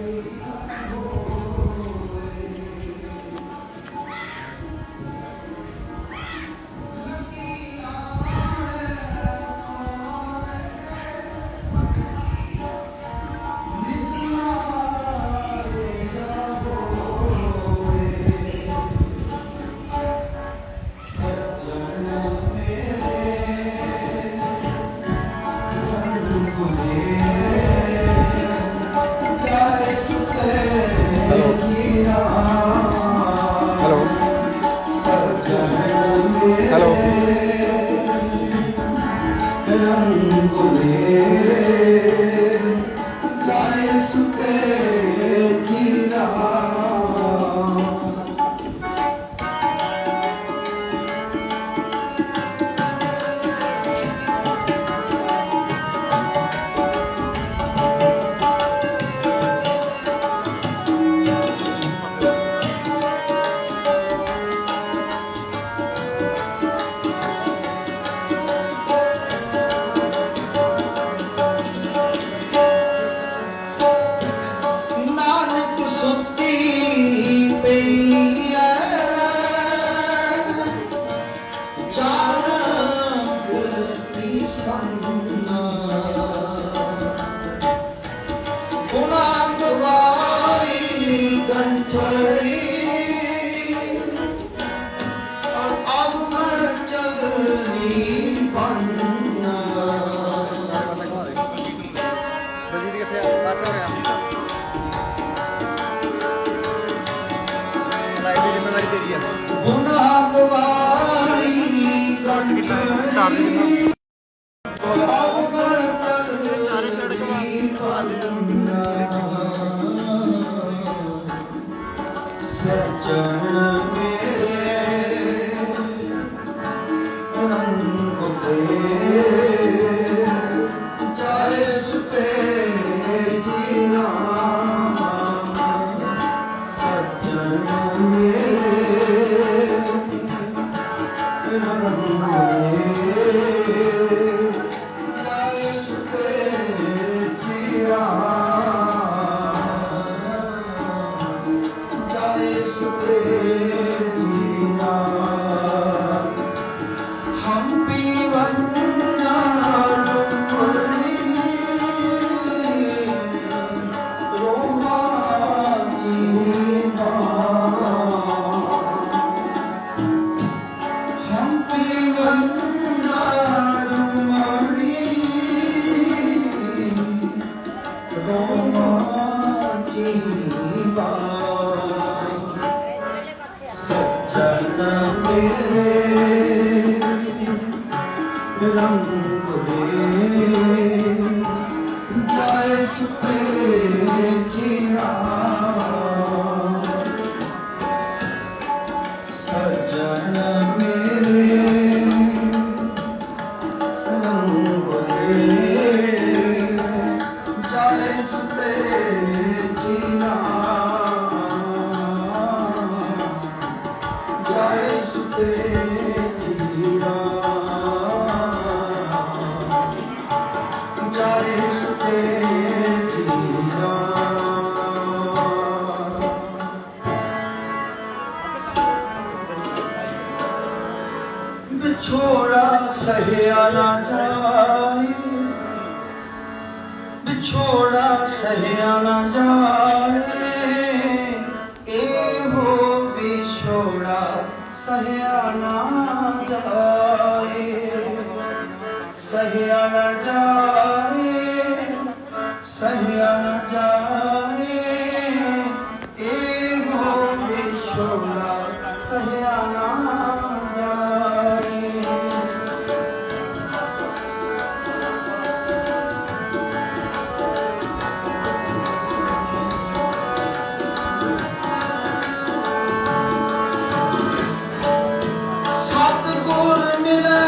どうも。ആമേനും today that ਵਿਛੋੜਾ ਸਹਿਆ ਨਾ ਜਾਏ ਵਿਛੋੜਾ ਸਹਿਆ ਨਾ ਜਾਏ ਸਹਿਆ ਨਾ ਜਾਏ ਸਹਿਆ ਨਾ ਜਾਏ ਇਹੋ ਵਿਸ਼ੋਲਾ ਸਹਿਆ ਨਾ ਜਾਏ ਸਤਿਗੁਰ ਮਿਲੇ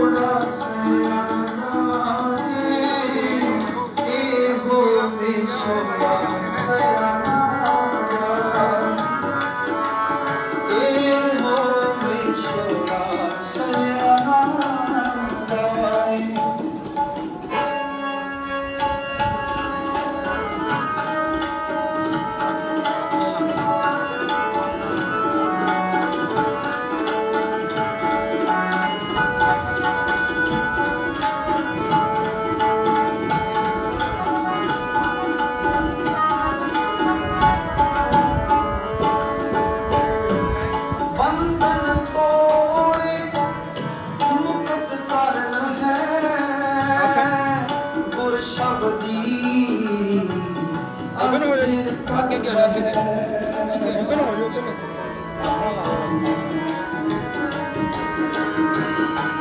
Lord, I say.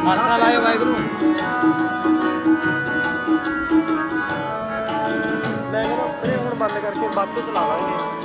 ਖਾਲਸਾ ਲਾਇਓ ਵਾਹਿਗੁਰੂ। ਮੈਂ ਕਹਿੰਦਾ ਹੁਣ ਬੰਦ ਕਰਕੇ ਬਾਅਦ ਚਲਾ ਲਾਂਗੇ।